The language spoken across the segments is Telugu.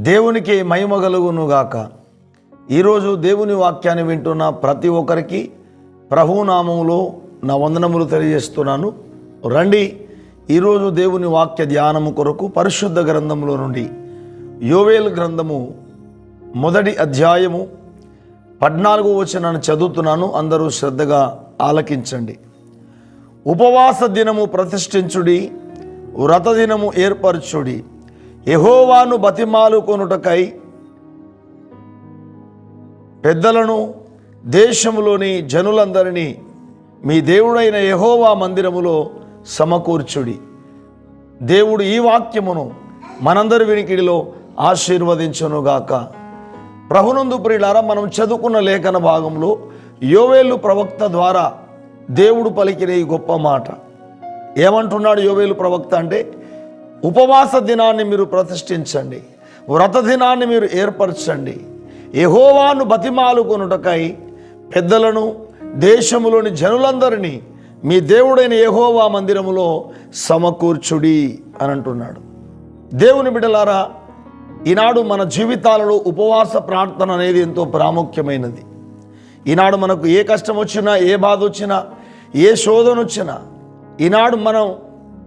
దేవునికి మహిమ కలుగునుగాక. ఈరోజు దేవుని వాక్యాన్ని వింటున్న ప్రతి ఒక్కరికి ప్రభునామములో నా వందనములు తెలియజేస్తున్నాను. రండి ఈరోజు దేవుని వాక్య ధ్యానము కొరకు పరిశుద్ధ గ్రంథములో నుండి యోవేల్ గ్రంథము మొదటి అధ్యాయము పద్నాలుగో వచనాన్ని చదువుతున్నాను. అందరూ శ్రద్ధగా ఆలకించండి. ఉపవాస దినము ప్రతిష్ఠించుడి వ్రత దినము ఏర్పరచుడి యహోవాను బతిమాలుకొనుటకై పెద్దలను దేశంలోని జనులందరినీ మీ దేవుడైన యహోవా మందిరములో సమకూర్చుడి. దేవుడు ఈ వాక్యమును మనందరి వినికిడిలో ఆశీర్వదించనుగాక. ప్రభునందు ప్రియులారా మనం చదువుకున్న లేఖన భాగంలో యోవేలు ప్రవక్త ద్వారా దేవుడు పలికిన ఈ గొప్ప మాట. ఏమంటున్నాడు యోవేలు ప్రవక్త అంటే ఉపవాస దినాన్ని మీరు ప్రతిష్ఠించండి. వ్రత దినాన్ని మీరు ఏర్పరచండి. యహోవాను బతిమాలుకొనుటకై పెద్దలను దేశములోని జనులందరినీ మీ దేవుడైన యహోవా మందిరములో సమకూర్చుడి అని అంటున్నాడు దేవుని బిడలారా ఈనాడు మన జీవితాలలో ఉపవాస ప్రార్థన అనేది ఎంతో ప్రాముఖ్యమైనది. ఈనాడు మనకు ఏ కష్టం వచ్చినా ఏ బాధ వచ్చినా ఏ శోధన వచ్చినా ఈనాడు మనం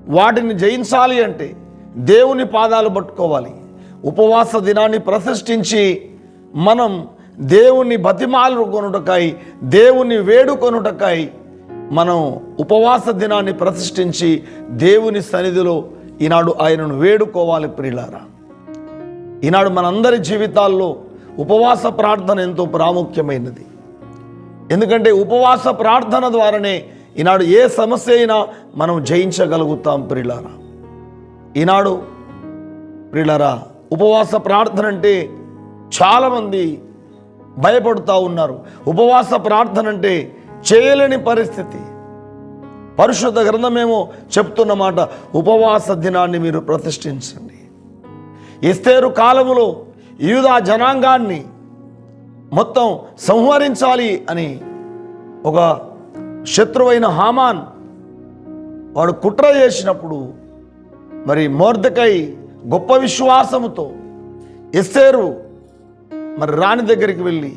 వాటిని జయించాలి అంటే దేవుని పాదాలు పట్టుకోవాలి. ఉపవాస దినాన్ని ప్రతిష్ఠించి మనం దేవుని బతిమాలు కొనుటకై దేవుని వేడుకొనుటకై మనం ఉపవాస దినాన్ని ప్రతిష్ఠించి దేవుని సన్నిధిలో ఈనాడు ఆయనను వేడుకోవాలి ప్రియులారా. ఈనాడు మనందరి జీవితాల్లో ఉపవాస ప్రార్థన ఎంతో ప్రాముఖ్యమైనది. ఎందుకంటే ఉపవాస ప్రార్థన ద్వారానే ఈనాడు ఏ సమస్య అయినా మనం జయించగలుగుతాం ప్రియులారా. ఈనాడు ప్రిలరా ఉపవాస ప్రార్థన అంటే చాలామంది భయపడుతూ ఉన్నారు. ఉపవాస ప్రార్థన అంటే చేయలేని పరిస్థితి. పరిశుద్ధ గ్రంథమేమో చెప్తున్న మాట ఉపవాస దినాన్ని మీరు ప్రతిష్ఠించండి. ఎస్తేరు కాలములో యూదా జనాంగాన్ని మొత్తం సంహరించాలి అని ఒక శత్రువైన హామాన్ వాడు కుట్ర చేసినప్పుడు మరి మోర్దకై గొప్ప విశ్వాసముతో ఎస్సేరు మరి రాణి దగ్గరికి వెళ్ళి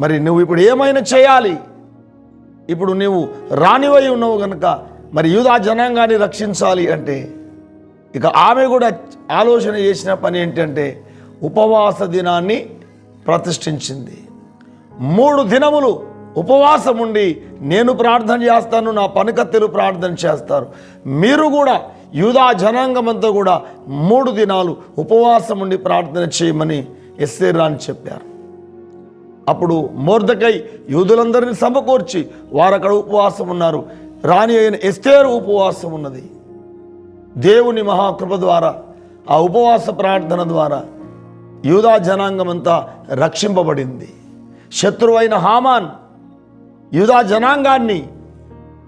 మరి నువ్వు ఇప్పుడు ఏమైనా చేయాలి? ఇప్పుడు నువ్వు రాణివై ఉన్నావు కనుక మరి యూదా జనాంగాన్ని రక్షించాలి అంటే ఇక ఆమె కూడా ఆలోచన చేసిన పని ఏంటంటే ఉపవాస దినాన్ని ప్రతిష్ఠించింది. మూడు దినములు ఉపవాసం ఉండి నేను ప్రార్థన చేస్తాను నా పనికత్తెలు ప్రార్థన చేస్తారు. మీరు కూడా యూదా జనాంగమంతా కూడా మూడు దినాలు ఉపవాసం ఉండి ప్రార్థన చేయమని ఎస్సేరాని చెప్పారు. అప్పుడు మోర్దకై యూదులందరినీ సమకూర్చి వారు అక్కడ ఉపవాసం ఉన్నారు. రాణి అయిన ఎస్తేరు ఉపవాసం ఉన్నది. దేవుని మహాకృప ద్వారా ఆ ఉపవాస ప్రార్థన ద్వారా యూదా జనాంగమంతా రక్షింపబడింది. శత్రువైన హామాన్ యూదా జనాంగాన్ని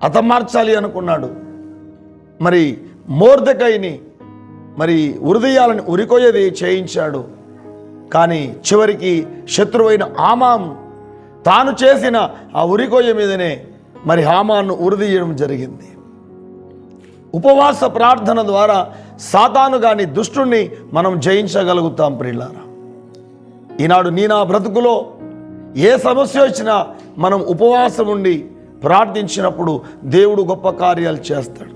అతమార్చాలి అనుకున్నాడు. మరి మోర్దకైని మరి హృదయాలను ఉరికొయ్యది చేయించాడు. కానీ చివరికి శత్రువైన ఆమాం తాను చేసిన ఆ ఉరికొయ్య మీదనే మరి హామాను ఉరిదీయడం జరిగింది. ఉపవాస ప్రార్థన ద్వారా సాతాను కాని దుష్టుణ్ణి మనం జయించగలుగుతాం ప్రిల్లారా ఈనాడు నీ నా బ్రతుకులో ఏ సమస్య వచ్చినా మనం ఉపవాసం ఉండి ప్రార్థించినప్పుడు దేవుడు గొప్ప కార్యాలు చేస్తాడు.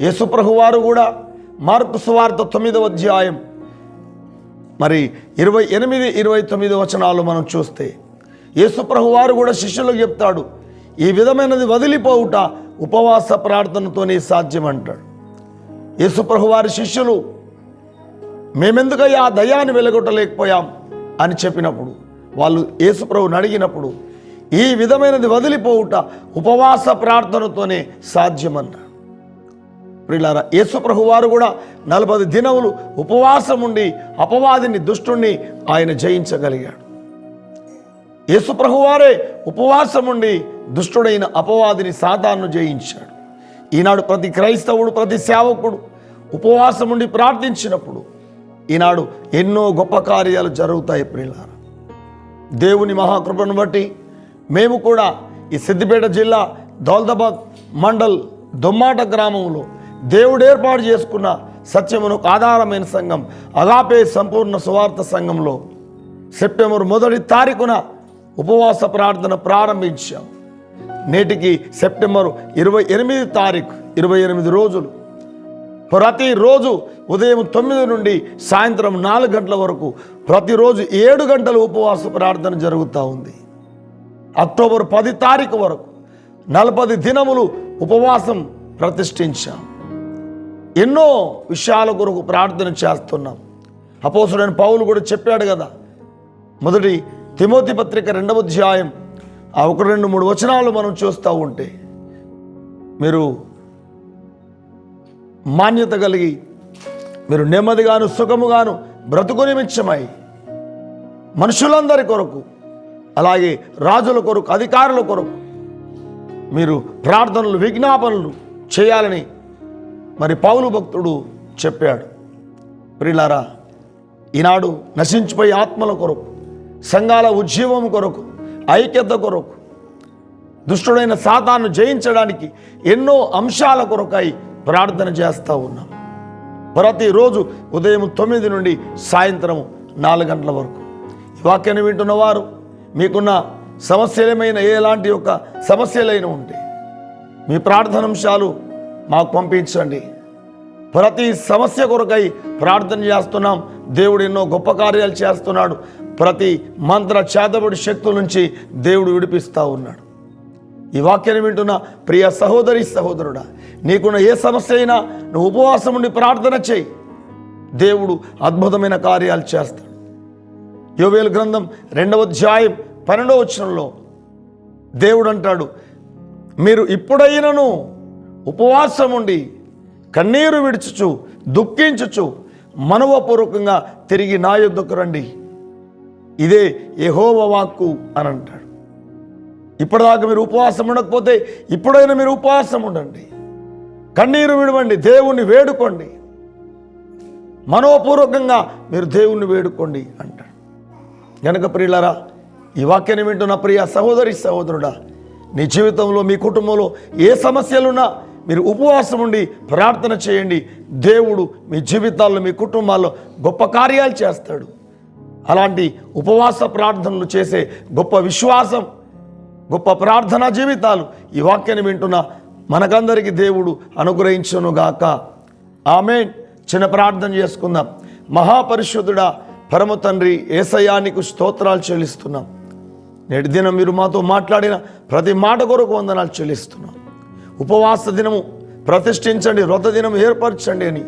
యేసుప్రభు వారు కూడా మార్పు సువార్త తొమ్మిదవ అధ్యాయం. మరి ఇరవై ఎనిమిది ఇరవై తొమ్మిది వచనాలు మనం చూస్తే యేసుప్రభు వారు కూడా శిష్యులకు చెప్తాడు ఈ విధమైనది వదిలిపోవుట ఉపవాస ప్రార్థనతోనే సాధ్యం అంటాడు యేసుప్రభు వారి శిష్యులు మేమెందుకయ్యా ఆ దయాన్ని వెలగొట్టలేకపోయాం? అని చెప్పినప్పుడు వాళ్ళు యేసుప్రభుని అడిగినప్పుడు ఈ విధమైనది వదిలిపోవుట ఉపవాస ప్రార్థనతోనే సాధ్యమన్నాడు ప్రిలారా యేసుప్రభు వారు కూడా నలభై దినములు ఉపవాసం ఉండి అపవాదిని దుష్టుణ్ణి ఆయన జయించగలిగాడు. యేసుప్రభు వారే ఉపవాసం ఉండి దుష్టుడైన అపవాదిని సాతాను జయించాడు. ఈనాడు ప్రతి క్రైస్తవుడు ప్రతి సేవకుడు ఉపవాసం ఉండి ప్రార్థించినప్పుడు ఈనాడు ఎన్నో గొప్ప కార్యాలు జరుగుతాయి ప్రియులారా దేవుని మహాకృపను బట్టి మేము కూడా ఈ సిద్దిపేట జిల్లా దౌల్దబాద్ మండల్ దొమ్మాట గ్రామంలో దేవుడు ఏర్పాటు చేసుకున్న సత్యమునకు ఆధారమైన సంఘం అగాపే సంపూర్ణ సువార్త సంఘంలో సెప్టెంబర్ మొదటి తారీఖున ఉపవాస ప్రార్థన ప్రారంభించాం. నేటికి సెప్టెంబర్ ఇరవై ఎనిమిది తారీఖు ఇరవై ఎనిమిది రోజులు. ప్రతిరోజు ఉదయం తొమ్మిది నుండి సాయంత్రం నాలుగు గంటల వరకు ప్రతిరోజు ఏడు గంటల ఉపవాస ప్రార్థన జరుగుతూ ఉంది. అక్టోబర్ పది తారీఖు వరకు నలభై దినములు ఉపవాసం ప్రతిష్ఠించాం. ఎన్నో విషయాల కొరకు ప్రార్థన చేస్తున్నాం. అపోసుడైన పౌలు కూడా చెప్పాడు కదా మొదటి తిమోతి పత్రిక రెండవ అధ్యాయం ఆ ఒక రెండు మూడు వచనాలు మనం చూస్తూ ఉంటే మీరు మాన్యత కలిగి మీరు నెమ్మదిగాను సుఖముగాను బ్రతుకు నిమిత్తమై మనుషులందరి కొరకు అలాగే రాజుల కొరకు అధికారుల కొరకు మీరు ప్రార్థనలు విజ్ఞాపనలు చేయాలని మరి పౌలు భక్తుడు చెప్పాడు ప్రిలారా ఈనాడు నశించిపోయే ఆత్మల కొరకు సంఘాల ఉజ్జీవం కొరకు ఐక్యత కొరకు దుష్టుడైన సాతాను జయించడానికి ఎన్నో అంశాల కొరకై ప్రార్థన చేస్తూ ఉన్నాం. ప్రతిరోజు ఉదయం తొమ్మిది నుండి సాయంత్రం నాలుగు గంటల వరకు. ఈ వాక్యాన్ని వింటున్న వారు మీకున్న సమస్యలమైన ఎలాంటి యొక్క సమస్యలైన ఉంటే మీ ప్రార్థనాంశాలు మాకు పంపించండి. ప్రతి సమస్య కొరకై ప్రార్థన చేస్తున్నాం. దేవుడు ఎన్నో గొప్ప కార్యాలు చేస్తున్నాడు. ప్రతి మంత్ర చేతబడి శక్తుల నుంచి దేవుడు విడిపిస్తూ ఉన్నాడు. ఈ వాక్యాన్ని వింటున్న ప్రియ సహోదరి సహోదరుడా నీకున్న ఏ సమస్య అయినా నువ్వు ఉపవాసం ఉండి ప్రార్థన చేయి. దేవుడు అద్భుతమైన కార్యాలు చేస్తాడు. యోవేలు గ్రంథం రెండవ అధ్యాయం పన్నెండవ వచనంలో దేవుడు అంటాడు మీరు ఇప్పుడైనను ఉపవాసం ఉండి కన్నీరు విడుచుచు దుఃఖించుచు మనవపూర్వకంగా తిరిగి నా యుద్ధకు రండి. ఇదే యహోవ వాక్కు అని అంటాడు. ఇప్పటిదాకా మీరు ఉపవాసం ఉండకపోతే ఇప్పుడైనా మీరు ఉపవాసం ఉండండి. కన్నీరు విడవండి దేవుణ్ణి వేడుకోండి. మనోపూర్వకంగా మీరు దేవుణ్ణి వేడుకోండి అంటాడు. గనక ప్రియులరా ఈ వాక్యాన్ని వింటున్న ప్రియ సహోదరి సహోదరుడా నీ జీవితంలో మీ కుటుంబంలో ఏ సమస్యలున్నా మీరు ఉపవాసం ఉండి ప్రార్థన చేయండి. దేవుడు మీ జీవితాల్లో మీ కుటుంబాల్లో గొప్ప కార్యాలు చేస్తాడు. అలాంటి ఉపవాస ప్రార్థనలు చేసే గొప్ప విశ్వాసం గొప్ప ప్రార్థనా జీవితాలు ఈ వాక్యాన్ని వింటున్న మనకందరికీ దేవుడు అనుగ్రహించునుగాక ఆమె చిన్న ప్రార్థన చేసుకుందాం. మహాపరిశుద్ధుడా పరమ తండ్రి ఏసయానికి స్తోత్రాలు చెల్లిస్తున్నాం. నేటి దినం మీరు మాతో మాట్లాడిన ప్రతి మాట కొరకు వందనాలు చెల్లిస్తున్నాం. ఉపవాస దినము ప్రతిష్ఠించండి వ్రత దినం ఏర్పరచండి అని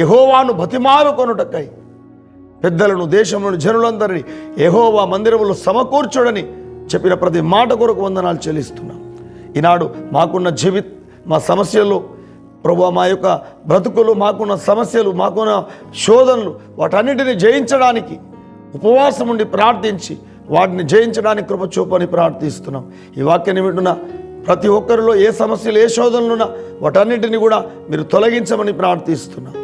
యహోవాను బతిమాలు కొనుటకై పెద్దలను దేశంలోని జనులందరినీ యహోవా మందిరములు సమకూర్చుడని చెప్పిన ప్రతి మాట కొరకు వందనాలు చెల్లిస్తున్నాం. ఈనాడు మాకున్న జీవి మా సమస్యలు ప్రభు మా యొక్క బ్రతుకులు మాకున్న సమస్యలు మాకున్న శోధనలు వాటన్నిటిని జయించడానికి ఉపవాసం ఉండి ప్రార్థించి వాటిని జయించడానికి కృప చూపని ప్రార్థిస్తున్నాం. ఈ వాక్యాన్ని వింటున్న ప్రతి ఒక్కరిలో ఏ సమస్యలు ఏ శోధనలున్నా వాటన్నిటిని కూడా మీరు తొలగించమని ప్రార్థిస్తున్నాం.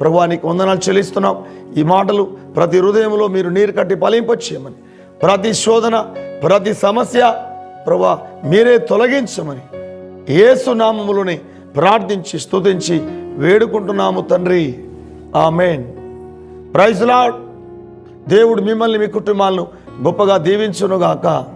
ప్రభువానికి వందనాలు చెల్లిస్తున్నాం. ఈ మాటలు ప్రతి హృదయంలో మీరు నీరు కట్టి ఫలింపచేయమని ప్రతి శోధన ప్రతి సమస్య ప్రభా మీరే తొలగించమని. యేసు ప్రార్థించి స్తుతించి వేడుకుంటున్నాము తండ్రి. ఆమెన్. Praise Lord. దేవుడు మిమ్మల్ని మీ కుటుంబాలను గొప్పగా దీవించునుగాక.